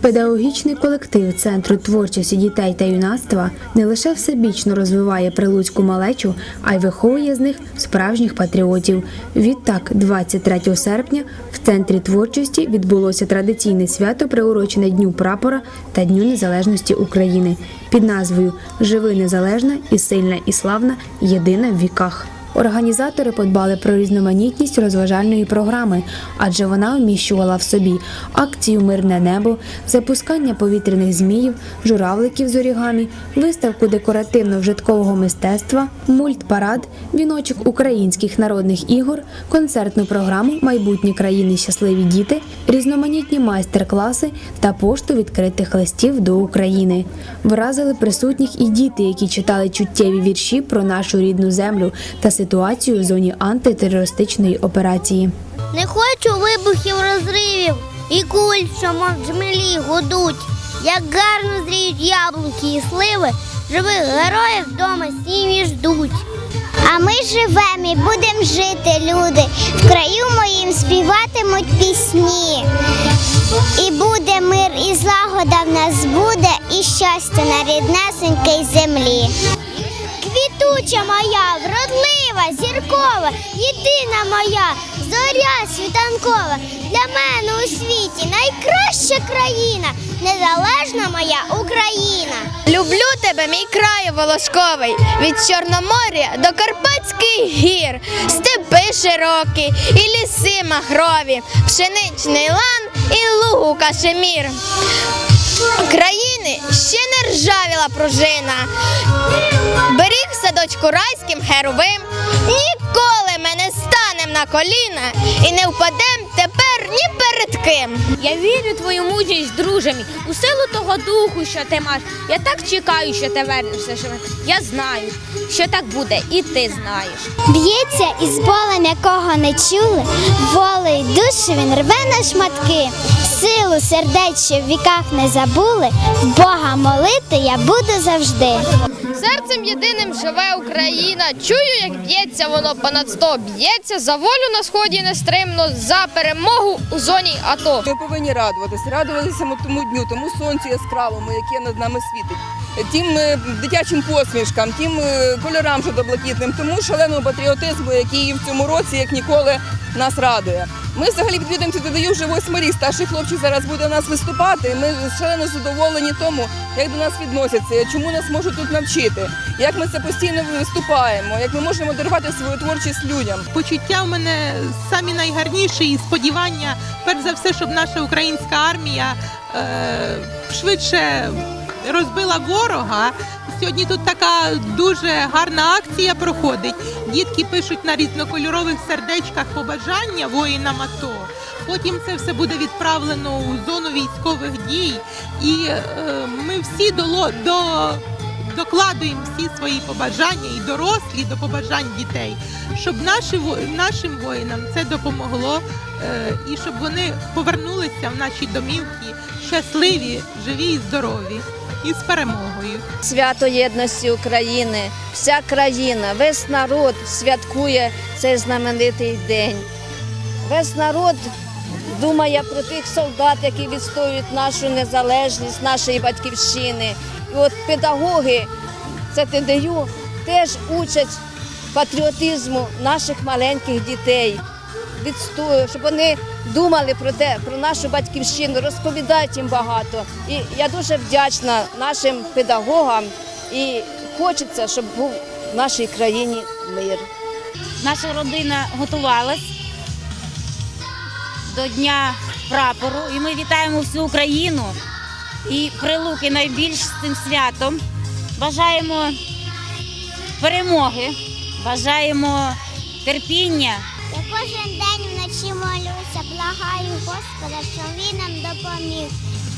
Педагогічний колектив Центру творчості дітей та юнацтва не лише всебічно розвиває прилуцьку малечу, а й виховує з них справжніх патріотів. Відтак, 23 серпня в центрі творчості відбулося традиційне свято, приурочене Дню прапора та Дню Незалежності України під назвою Живи незалежна і сильна і славна, єдина в віках. Організатори подбали про різноманітність розважальної програми, адже вона вміщувала в собі акцію Мирне небо, запускання повітряних зміїв, журавликів з орігамі, виставку декоративно-вжиткового мистецтва, мультпарад, віночок українських народних ігор, концертну програму Майбутні країни щасливі діти, різноманітні майстер-класи та пошту відкритих листів до України. Вразили присутніх і діти, які читали чуттєві вірші про нашу рідну землю та ситуацію в зоні антитерористичної операції. Не хочу вибухів розривів і куль, що мов джмелі гудуть. Як гарно зріють яблуки і сливи, живих героїв вдома сім'ї ждуть. А ми живемо і будемо жити, люди. В краю моїм співатимуть пісні. І буде мир, і злагода в нас буде, і щастя на ріднесенькій землі. Квітуча моя, вродлива, зіркова, єдина моя, зоря світанкова. Для мене у світі найкраща країна, незалежна моя Україна. Люблю тебе, мій край волошковий, від Чорноморя до Карпатських гір, степи широкі і ліси махрові, пшеничний лан і лугу кашемір. України ще не ржавіла пружина. Садочку райським херовим, ніколи ми не станем на коліна і не впадем тепер ні перед ким. Я вірю твою мудрість, друже мій, у силу того духу, що ти маєш. Я так чекаю, що ти вернешся. Що... Я знаю, що так буде, і ти знаєш. Б'ється із болем, якого не чули, волею душі він рве на шматки. Силу сердець, в віках не забули, Бога молити я буду завжди. Серцем єдиним живе Україна. Чую, як б'ється воно понад сто. Б'ється за волю на сході нестримно, за перемогу у зоні АТО. Ми повинні радуватися, радуватися тому дню, тому сонцю яскравому, яке над нами світить, тим е, дитячим посмішкам, тим е, кольорам жовто-блакитним, тому шаленому патріотизму, який в цьому році як ніколи нас радує. Ми взагалі відвідуємося додаю вже восьмий рік. Старший хлопчик зараз буде у нас виступати. Ми шалено задоволені тому, як до нас відносяться, чому нас можуть тут навчити, як ми це постійно виступаємо, як ми можемо дарувати свою творчість людям. почуття в мене самі найгарніші і сподівання, перш за все, щоб наша українська армія е, швидше розбила ворога. Сьогодні тут така дуже гарна акція проходить. Дітки пишуть на різнокольорових сердечках побажання воїнам АТО. Потім це все буде відправлено у зону військових дій, і е, ми всі доло, до, докладуємо всі свої побажання і дорослі до побажань дітей, щоб наші нашим воїнам це допомогло, е, і щоб вони повернулися в наші домівки щасливі, живі і здорові, і з перемогою. свято єдності України. Вся країна, весь народ святкує цей знаменитий день. Весь народ думає про тих солдат, які відстоюють нашу незалежність, нашої батьківщини. І от педагоги це ТДЮ теж учать патріотизму наших маленьких дітей. Відстою, щоб вони думали про те, про нашу батьківщину, розповідають їм багато. І я дуже вдячна нашим педагогам і хочеться, щоб був в нашій країні мир. Наша родина готувалась до Дня прапору, і ми вітаємо всю Україну і прилуки найбільш з цим святом. Бажаємо перемоги, бажаємо терпіння. Я кожен день вночі молюся, благаю Господа, щоб він нам допоміг,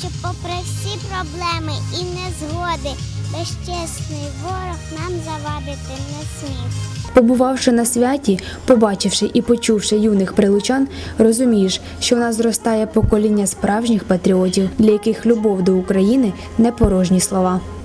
щоб попри всі проблеми і незгоди, безчесний ворог нам завадити не смів. Побувавши на святі, побачивши і почувши юних прилучан, розумієш, що в нас зростає покоління справжніх патріотів, для яких любов до України не порожні слова.